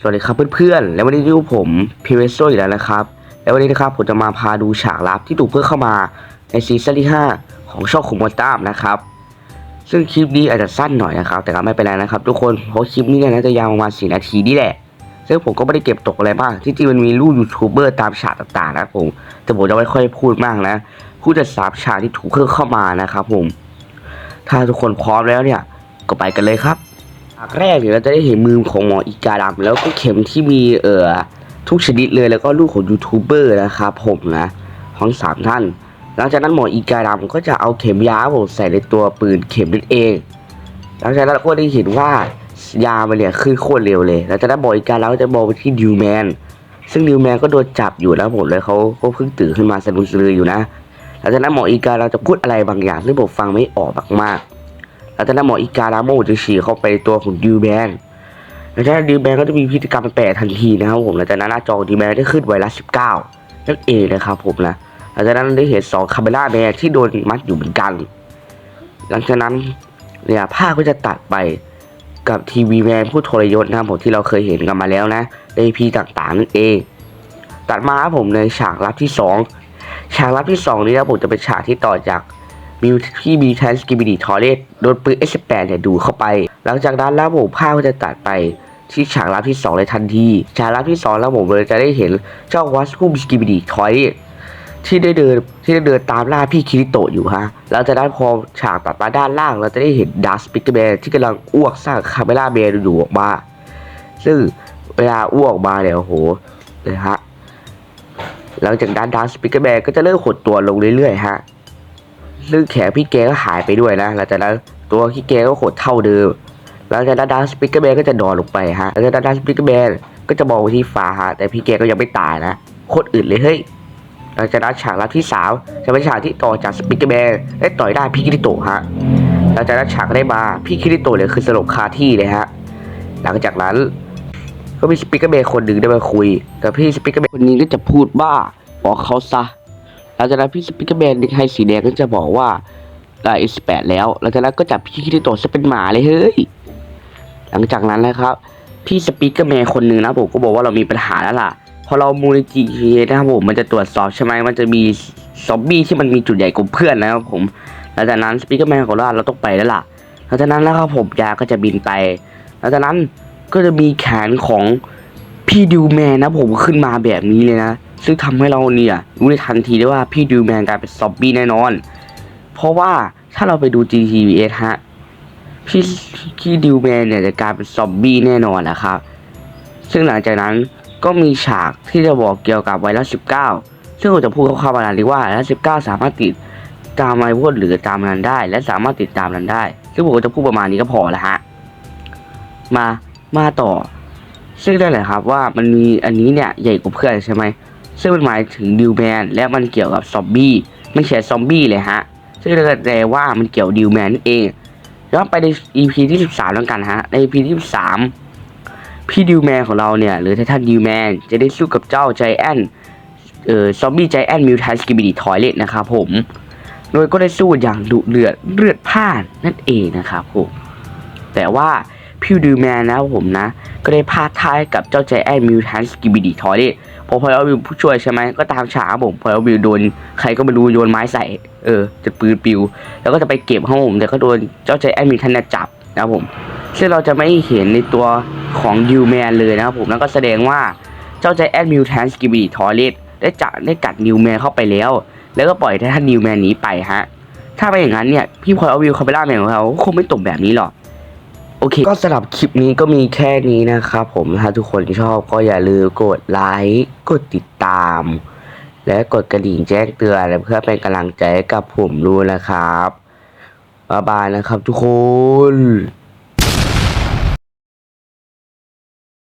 สวัสดีครับเพื่อนๆ และวันนี้อยู่ผมพีเวสโซอีกแล้วนะครับ และวันนี้นะครับผมจะมาพาดูฉากลับที่ถูกเพิ่มเข้ามาในซีซั่นที่ 5 ของช่องคุมมอนตามนะครับ ซึ่งคลิปนี้อาจจะสั้นหน่อยนะครับ แต่ก็ไม่เป็นไรนะครับ ทุกคนเพราะคลิปนี้เนี่ยน่าจะยาวประมาณ4นาทีนี่แหละ ซึ่งผมก็ไม่ได้เก็บตกอะไรมาก ที่จริงมันมีรูปยูทูบเบอร์ตามฉากต่างๆนะผม แต่ผมจะไม่ค่อยพูดมากนะ พูดแต่สามฉากที่ถูกเพิ่มเข้ามานะครับผม ถ้าทุกคนพร้อมแล้วเนี่ย ก็ไปกันเลยครับากแรกเนี่ยเราจะได้เห็นมือของหมออีกาดำแล้วก็เข็มที่มีเอ่อทุกชนิดเลยแล้วก็รูปของยูทูบเบอร์นะครับผมนะทั้งสามท่าน หลังจากนั้นหมออีกาดำก็จะเอาเข็มยาผมใส่ในตัวปืนเข็มนั่นเอง หลังจากนั้นเราก็ได้เห็นว่ายามันเนี่ยขึ้นโคตรเร็วเลยหลังจากนั้นหมออีกาดำก็จะมองไปที่ดิวแมนซึ่งดิวแมนก็โดนจับอยู่แล้วผมเลยเขาก็เพิ่งตื่นขึ้นมาสนุนสลืออยู่นะหลังจากนั้นหมออีกาเราจะพูดอะไรบางอย่างซึ่ผมฟังไม่ออกมากๆ หลังจากนั้นหมออีกาลาโมจะฉี่เข้าไปในตัวของดิวแมนหลังจากนั้นดิวแมนก็จะมีพฤติกรรมแปลกทันทีนะครับผมหลังจากนั้นหน้าจอดิวแมนได้ขึ้นไวรัส 19 นั่นเองนะครับผมนะหลังจากนั้นได้เห็นสองคาเมล่าแมนที่โดนมัดอยู่เหมือนกัน หลังจากนั้นเนี่ยภาพก็จะตัดไปกับทีวีแมนผู้ทรยศนะครับผมที่เราเคยเห็นกันมาแล้วนะในพีต่างๆนั่นเอง ตัดมาครับผมในฉากลับที่สองฉากลับที่สองนี้นะผมจะเป็นฉากที่ต่อจาก มิวที่มีแทนสกิบิดีทอเลตโดนปืน S8 เนี่ยดูเข้าไป หลังจากนั้นแล้วผมภาพก็จะตัดไปที่ฉากลับที่ 2 เลยทันทีฉากลับที่ 2 แล้วผมเลยจะได้เห็นเจ้าวัสคุมสกิบิดีทอเลตที่ได้เดินที่ได้เดินตามล่าพี่คิริโตะอยู่ฮะหลังจากนั้นพอฉากตัดมาด้านล่าง เราจะได้เห็นดัสปิกเกอร์แมนที่กำลังอ้วกสร้างคาเมล่าแมนอยู่ออกมา ซึ่งเวลาอ้วกออกมาเนี่ยโอ้โหเลยฮะหลังจากนั้นดัสปิกเกอร์แมนก็จะเริ่มหดตัวลงเรื่อยๆฮะ ซึ่งแขนพี่แกก็หายไปด้วยนะหลังจากนั้นตัวพี่แกก็หดเท่าเดิมหลังจากนั้นดัสปิกเกอร์แมนก็จะนอนลงไปฮะหลังจากนั้นดัสปิกเกอร์แมนก็จะมองไปที่ฟ้าฮะแต่พี่แกก็ยังไม่ตายนะโคตรอื่นเลยเฮ้ยหลังจากนั้นฉากลับที่สามจะเป็นฉากที่ต่อจากสปิกเกอร์แมนได้ต่อยได้พี่คิริโตะฮะหลังจากนั้นฉากได้มาพี่คิริโตะเลยคือสลบคาที่เลยฮะหลังจากนั้นก็มีสปิกเกอร์แมนคนหนึ่งได้มาคุยกับพี่สปิกเกอร์แมนคนนี้ก็จะพูดว่าบอกเขาซะ หลังจากนั้นพี่สปิกเกอร์แมนให้สีแดงก็จะบอกว่าได้เอสแปดแล้วหลังจากนั้นก็จับพี่คิริโตะซะเป็นหมาเลยเฮ้ยหลังจากนั้นนะครับ พี่สปิกเกอร์แมนคนหนึ่งนะผมก็บอกว่าเรามีปัญหาแล้วล่ะพอเรามูลจิเนะครับผมมันจะตรวจสอบใช่ไหมมันจะมีซอมบี้ที่มันมีจุดใหญ่กว่าเพื่อนนะครับผมหลังจากนั้นสปิกเกอร์แมนของเราเราต้องไปแล้วล่ะหลังจากนั้นนะครับผมยาก็จะบินไปหลังจากนั้นก็จะมีแขนของพี่ดิวแมนนะผมขึ้นมาแบบนี้เลยนะ ซึ่งทำให้เราเนี่ยรู้ในทันทีได้ว่าพี่ดิวแมนกลายเป็นซอมบี้แน่นอน เพราะว่าถ้าเราไปดู GTVS ฮะพี่พี่ดิวแมนเนี่ยจะกลายเป็นซอมบี้แน่นอนนะครับ ซึ่งหลังจากนั้นก็มีฉากที่จะบอกเกี่ยวกับไวรัส 19 ซึ่งผมจะพูดคร่าวๆมาแล้วดีว่าไวรัส 19 สามารถติดตามไอพวดหรือตามนั้นได้ และสามารถติดตามนั้นได้ ซึ่งผมจะพูดประมาณนี้ก็พอแล้วฮะ มา มาต่อ ซึ่งได้แหละครับว่ามันมีอันนี้เนี่ยใหญ่กว่าเพื่อนใช่ไหม ซึ่งมันหมายถึงดิวแมนและมันเกี่ยวกับซอมบี้ไม่ใช่ซอมบี้เลยฮะ ซึ่งเราแปลว่ามันเกี่ยวดิวแมนนั่นเองย้อนไปใน EP ที่13แล้วกันฮะใน EP ที่13พี่ดิวแมนของเราเนี่ยหรือไททันดิวแมนจะได้สู้กับเจ้าใจแอนเอ่อซอมบี้ใจแอนมิวทัสกิบิดีทอยเลตนะครับผม โดยก็ได้สู้อย่างดุเดือดเลือดพล่านนั่นเองนะครับผมแต่ว่า พี่ดิวแมนนะครับผมนะ ก็ได้พาดท่าให้กับเจ้าใจแอนมิวทันสกิบิดีทอยเลตพอพอเอวิวผู้ช่วยใช่ไหมก็ตามฉากผมพอเอวิวโดนใครก็ไม่รู้โยนไม้ใส่ เออจะปืนปิว แล้วก็จะไปเก็บครับผมแต่ก็โดนเจ้าใจแอนมิวทันจับนะครับผมซึ่งเราจะไม่เห็นในตัวของยูแมนเลยนะครับผมแล้วก็แสดงว่าเจ้าใจแอนมิวแทนสกิบีทอเลตได้จับได้กัดนิวแมนเข้าไปแล้ว แล้วก็ปล่อยให้ท่านนิวแมนหนีไปฮะถ้าไม่อย่างนั้นเนี่ยพี่พลอยอวิวคาเบล่าแมนของเขาคงไม่ตกแบบนี้หรอก โอเค ก็สำหรับคลิปนี้ก็มีแค่นี้นะครับผมถ้าทุกคนชอบก็อย่าลืมกดไลค์กดติดตาม และกดกระดิ่งแจ้งเตือนเพื่อเป็นกำลังใจให้กับผมด้วยนะครับบ๊ายบายนะครับทุกคน